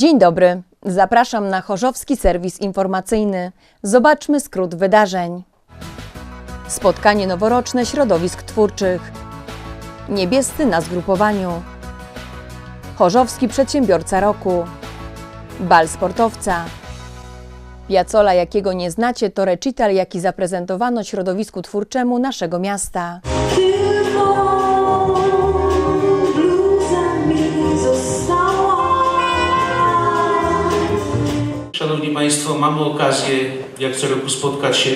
Dzień dobry. Zapraszam na Chorzowski Serwis Informacyjny. Zobaczmy skrót wydarzeń. Spotkanie noworoczne środowisk twórczych. Niebiescy na zgrupowaniu. Chorzowski Przedsiębiorca Roku. Bal sportowca. Piacola, jakiego nie znacie, to recital, jaki zaprezentowano środowisku twórczemu naszego miasta. Mamy okazję, jak co roku, spotkać się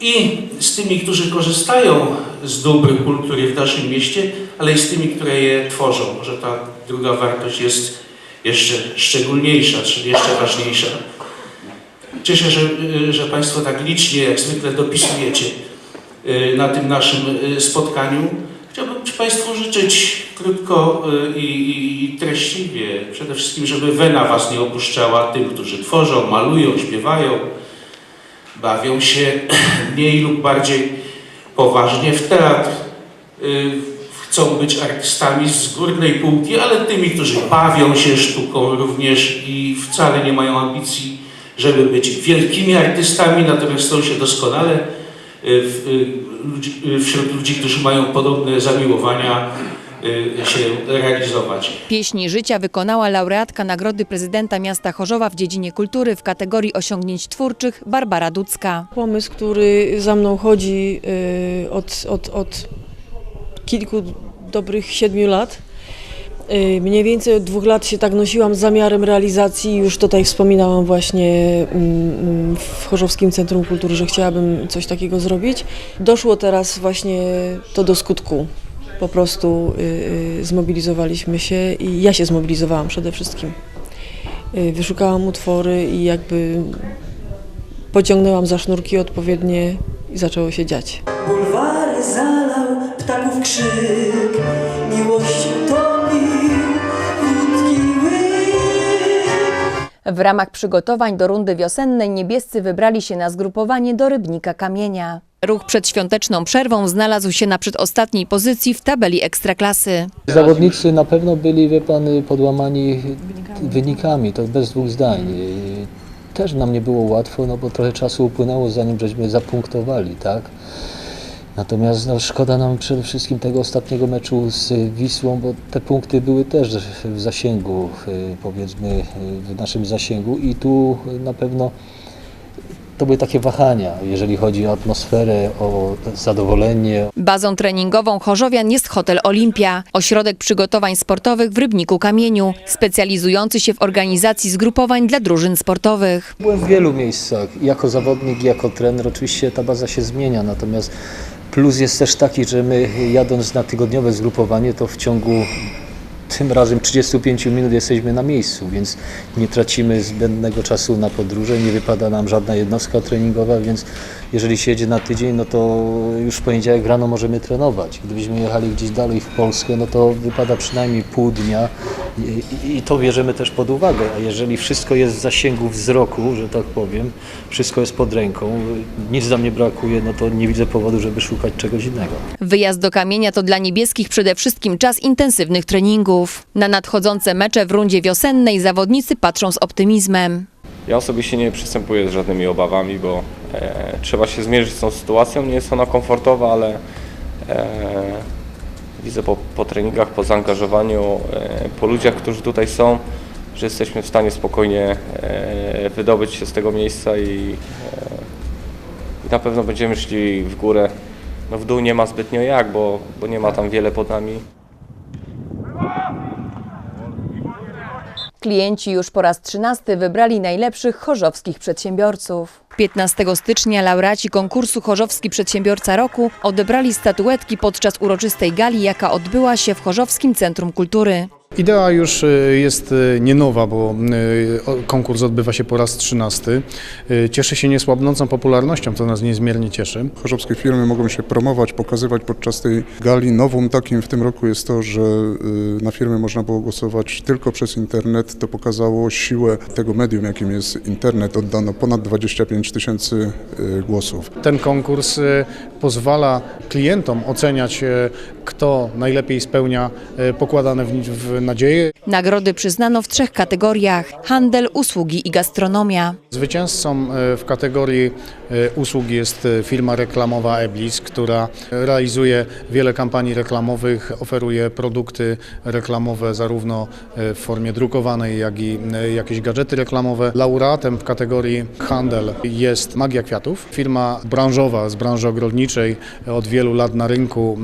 i z tymi, którzy korzystają z dóbr kultury w naszym mieście, ale i z tymi, które je tworzą. Może ta druga wartość jest jeszcze szczególniejsza, czy jeszcze ważniejsza. Cieszę się, że, że Państwo tak licznie, jak zwykle, dopisujecie y, na tym naszym y, spotkaniu. Chciałbym Państwu życzyć krótko y, i, i, treściwie, przede wszystkim, żeby wena Was nie opuszczała tym, którzy tworzą, malują, śpiewają, bawią się mniej lub bardziej poważnie w teatr. Y, Chcą być artystami z górnej półki, ale tymi, którzy bawią się sztuką również i wcale nie mają ambicji, żeby być wielkimi artystami, natomiast chcą się doskonale y, w, y, ludzi- y, wśród ludzi, którzy mają podobne zamiłowania, się realizować. Pieśni życia wykonała laureatka Nagrody Prezydenta Miasta Chorzowa w dziedzinie kultury w kategorii osiągnięć twórczych Barbara Ducka. Pomysł, który za mną chodzi od, od, od kilku dobrych siedmiu lat. Y, Mniej więcej od dwóch lat się tak nosiłam z zamiarem realizacji. Już tutaj wspominałam właśnie mm, mm, w Chorzowskim Centrum Kultury, że chciałabym coś takiego zrobić. Doszło teraz właśnie to do skutku. Po prostu y, y, zmobilizowaliśmy się i ja się zmobilizowałam przede wszystkim. Wyszukałam utwory i jakby pociągnęłam za sznurki odpowiednie i zaczęło się dziać. Bulwary zalał ptaków krzyk, W ramach przygotowań do rundy wiosennej niebiescy wybrali się na zgrupowanie do Rybnika Kamienia. Ruch przed świąteczną przerwą znalazł się na przedostatniej pozycji w tabeli Ekstraklasy. Zawodnicy na pewno byli, wie pan, podłamani wynikami, to bez dwóch zdań. Y, Też nam nie było łatwo, no bo trochę czasu upłynęło, zanim żeśmy zapunktowali, tak? Natomiast no, szkoda nam przede wszystkim tego ostatniego meczu z Wisłą, bo te punkty były też w zasięgu, y, powiedzmy, y, w naszym zasięgu i tu na pewno to były takie wahania, jeżeli chodzi o atmosferę, o zadowolenie, Bazą treningową Chorzowian jest Hotel Olimpia, ośrodek przygotowań sportowych w Rybniku Kamieniu, specjalizujący się w organizacji zgrupowań dla drużyn sportowych. Byłem w wielu miejscach, jako zawodnik, jako trener. Oczywiście ta baza się zmienia, natomiast plus jest też taki, że my jadąc na tygodniowe zgrupowanie, to w ciągu tym razem 35 minut jesteśmy na miejscu, więc nie tracimy zbędnego czasu na podróże, nie wypada nam żadna jednostka treningowa, więc jeżeli się jedzie na tydzień, no to już w poniedziałek rano możemy trenować. Gdybyśmy jechali gdzieś dalej w Polskę, no to wypada przynajmniej pół dnia i, to bierzemy też pod uwagę. A jeżeli wszystko jest w zasięgu wzroku, że tak powiem, wszystko jest pod ręką, nic nam nie brakuje, no to nie widzę powodu, żeby szukać czegoś innego. Wyjazd do Kamienia to dla niebieskich przede wszystkim czas intensywnych treningów. Na nadchodzące mecze w rundzie wiosennej zawodnicy patrzą z optymizmem. Ja osobiście nie przystępuję z żadnymi obawami, bo e, trzeba się zmierzyć z tą sytuacją. Nie jest ona komfortowa, ale e, widzę po, po treningach, po zaangażowaniu, e, po ludziach, którzy tutaj są, że jesteśmy w stanie spokojnie e, wydobyć się z tego miejsca i, e, i na pewno będziemy szli w górę. No w dół nie ma zbytnio jak, bo, bo nie ma tam wiele pod nami. Klienci już po raz trzynasty wybrali najlepszych chorzowskich przedsiębiorców. 15 stycznia laureaci konkursu Chorzowski Przedsiębiorca Roku odebrali statuetki podczas uroczystej gali, jaka odbyła się w Chorzowskim Centrum Kultury. Idea już y, jest y, nie nowa, bo o- konkurs odbywa się po raz trzynasty. Cieszy się niesłabnącą popularnością, co nas niezmiernie cieszy. Chorzowskie firmy mogą się promować, pokazywać podczas tej gali. Nowum takim w tym roku jest to, że na firmy można było głosować tylko przez internet. To pokazało siłę tego medium, jakim jest internet. Oddano ponad 25 tysięcy głosów. Ten konkurs pozwala klientom oceniać, kto najlepiej spełnia pokładane w nadzieję. Nagrody przyznano w trzech kategoriach: handel, usługi i gastronomia. Zwycięzcą e, w kategorii e, usług jest e, firma reklamowa Eblis, która realizuje wiele kampanii reklamowych, oferuje produkty reklamowe zarówno w formie drukowanej, jak i jakieś gadżety reklamowe. Laureatem w kategorii handel jest Magia Kwiatów, firma branżowa z branży ogrodniczej, od wielu lat na rynku,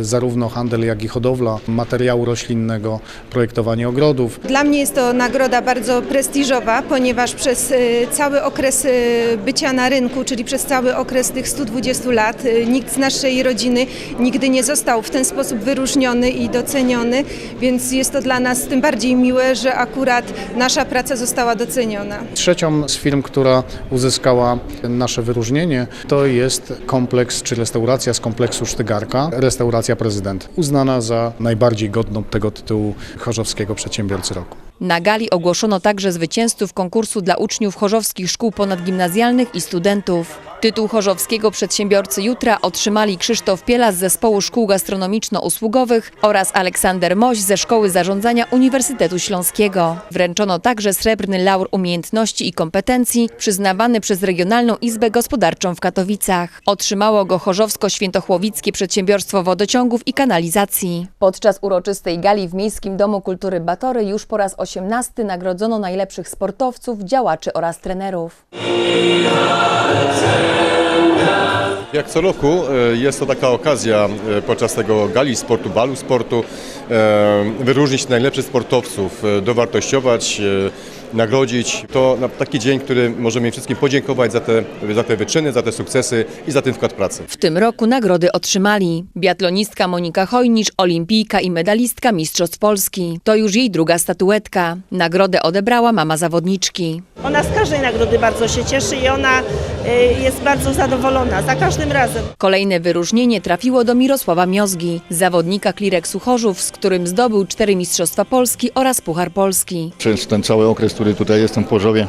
zarówno handel, jak i hodowla materiału roślinnego, projektowanie ogrodów. Dla mnie jest to nagroda bardzo prestiżowa, ponieważ przez e, cały okres e, bycia na rynku, czyli przez cały okres tych 120 lat, e, nikt z naszej rodziny nigdy nie został w ten sposób wyróżniony i doceniony, więc jest to dla nas tym bardziej miłe, że akurat nasza praca została doceniona. Trzecią z firm, która uzyskała nasze wyróżnienie, to jest kompleks czy restauracja z kompleksu Sztygarka, restauracja Prezydent, uznana za najbardziej godną tego tytułu chorzowskiego przedsiębiorcy roku. Na gali ogłoszono także zwycięzców konkursu dla uczniów chorzowskich szkół ponadgimnazjalnych i studentów. Tytuł chorzowskiego przedsiębiorcy jutra otrzymali Krzysztof Piela z Zespołu Szkół Gastronomiczno-Usługowych oraz Aleksander Moś ze Szkoły Zarządzania Uniwersytetu Śląskiego. Wręczono także srebrny laur umiejętności i kompetencji przyznawany przez Regionalną Izbę Gospodarczą w Katowicach. Otrzymało go Chorzowsko-Świętochłowickie Przedsiębiorstwo Wodociągów i Kanalizacji. Podczas uroczystej gali w Miejskim Domu Kultury Batory już po raz 18 nagrodzono najlepszych sportowców, działaczy oraz trenerów. Jak co roku e, jest to taka okazja e, podczas tego gali sportu, balu sportu, e, wyróżnić najlepszych sportowców, dowartościować, nagrodzić. To na taki dzień, który możemy im wszystkim podziękować za te, za te wyczyny, za te sukcesy i za ten wkład pracy. W tym roku nagrody otrzymali biatlonistka Monika Hojnicz, olimpijka i medalistka Mistrzostw Polski. To już jej druga statuetka. Nagrodę odebrała mama zawodniczki. Ona z każdej nagrody bardzo się cieszy i ona y, jest bardzo zadowolona za każdym razem. Kolejne wyróżnienie trafiło do Mirosława Miozgi, zawodnika Klireksu Chorzów, z którym zdobył cztery Mistrzostwa Polski oraz Puchar Polski. Przez ten cały okres, który tutaj jestem w Chorzowie,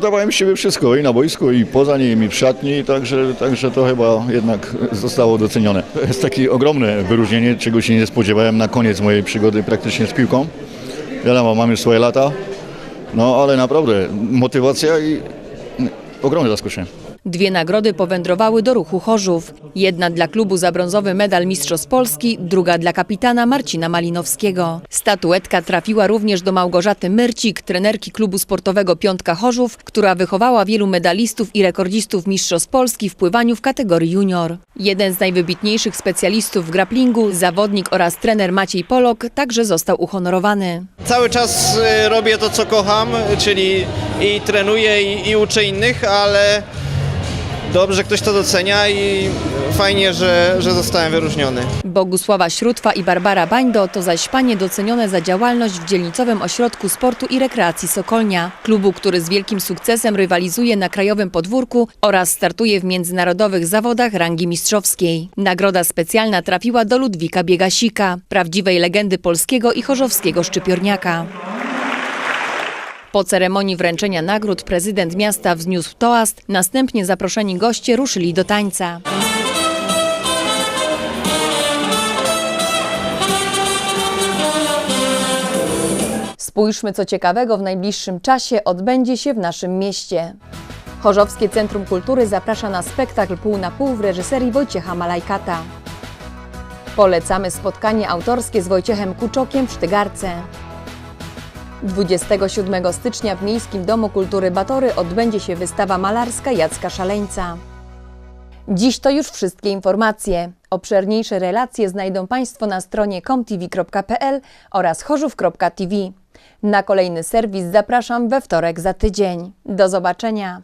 dawałem z siebie wszystko i na boisku, i poza nim, i w szatni, także, także to chyba jednak zostało docenione. To jest takie ogromne wyróżnienie, czego się nie spodziewałem na koniec mojej przygody praktycznie z piłką. Wiadomo, mam już swoje lata, no ale naprawdę motywacja i ogromne zaskoczenie. Dwie nagrody powędrowały do ruchu Chorzów. Jedna dla klubu za brązowy medal Mistrzostw Polski, druga dla kapitana Marcina Malinowskiego. Statuetka trafiła również do Małgorzaty Myrcik, trenerki klubu sportowego Piątka Chorzów, która wychowała wielu medalistów i rekordzistów Mistrzostw Polski w pływaniu w kategorii junior. Jeden z najwybitniejszych specjalistów w grapplingu, zawodnik oraz trener Maciej Polok także został uhonorowany. Cały czas y, robię to, co kocham, czyli i trenuję, i, i uczę innych, ale dobrze ktoś to docenia i fajnie, że, że zostałem wyróżniony. Bogusława Śrótwa i Barbara Bańdo to zaś panie docenione za działalność w dzielnicowym ośrodku sportu i rekreacji Sokolnia, klubu, który z wielkim sukcesem rywalizuje na krajowym podwórku oraz startuje w międzynarodowych zawodach rangi mistrzowskiej. Nagroda specjalna trafiła do Ludwika Biegasika, prawdziwej legendy polskiego i chorzowskiego szczypiorniaka. Po ceremonii wręczenia nagród prezydent miasta wzniósł toast, następnie zaproszeni goście ruszyli do tańca. Spójrzmy, co ciekawego w najbliższym czasie odbędzie się w naszym mieście. Chorzowskie Centrum Kultury zaprasza na spektakl pół na pół w reżyserii Wojciecha Malajkata. Polecamy spotkanie autorskie z Wojciechem Kuczokiem w Sztygarce. 27 stycznia w Miejskim Domu Kultury Batory odbędzie się wystawa malarska Jacka Szaleńca. Dziś to już wszystkie informacje. Obszerniejsze relacje znajdą Państwo na stronie comtv.pl oraz chorzów.tv. Na kolejny serwis zapraszam we wtorek za tydzień. Do zobaczenia.